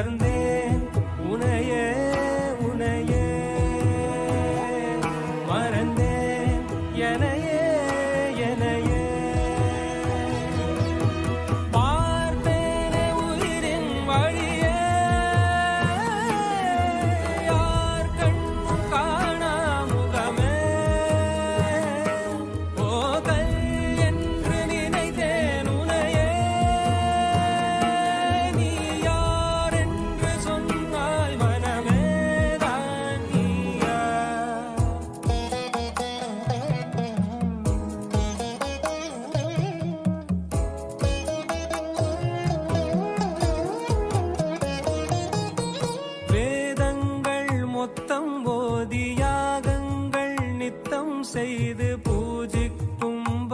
மறந்தேன் உனையே உனையே. மறந்தேன். என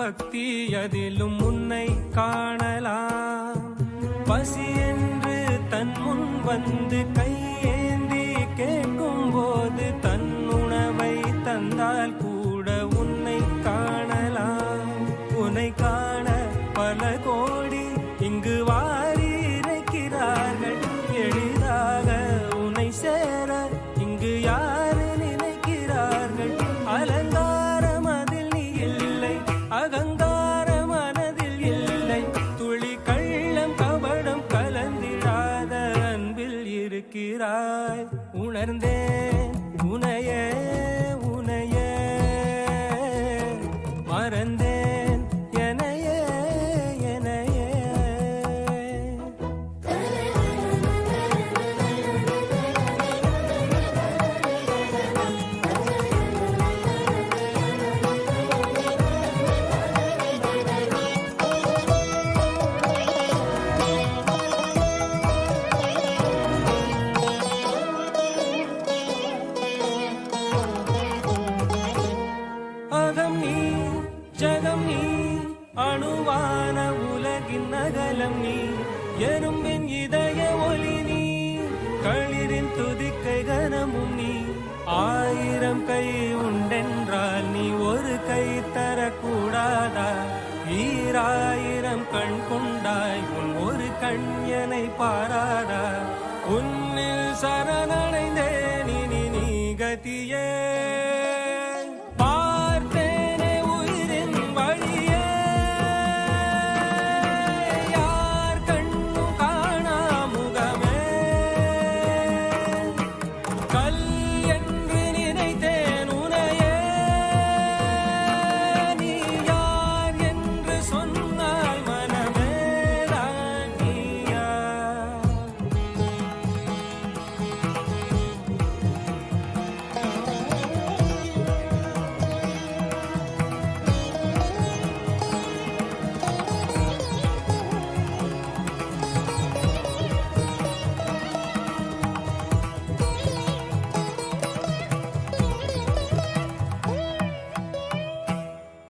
பக்தி அதிலும் உன்னை காணலாம். பசி என்று தன் முன் வந்து கையேந்தி கேட்கும் போது தன் உணவை தந்தால் கூட உன்னை காணலாம். உன்னை காண பல கோடி உணர்ந்தேன். எறும்பின் இதய ஒளி நீ களிரின் துதிக்கை கனமும் நீ. ஆயிரம் கை உண்டென்றால் நீ ஒரு கை தரக்கூடாதா? ஈராயிரம் கண் கொண்டாய் உன் ஒரு கண் எனை பாராதா? உன்னில் சரணடைந்தேன் இனி நீ கதியே.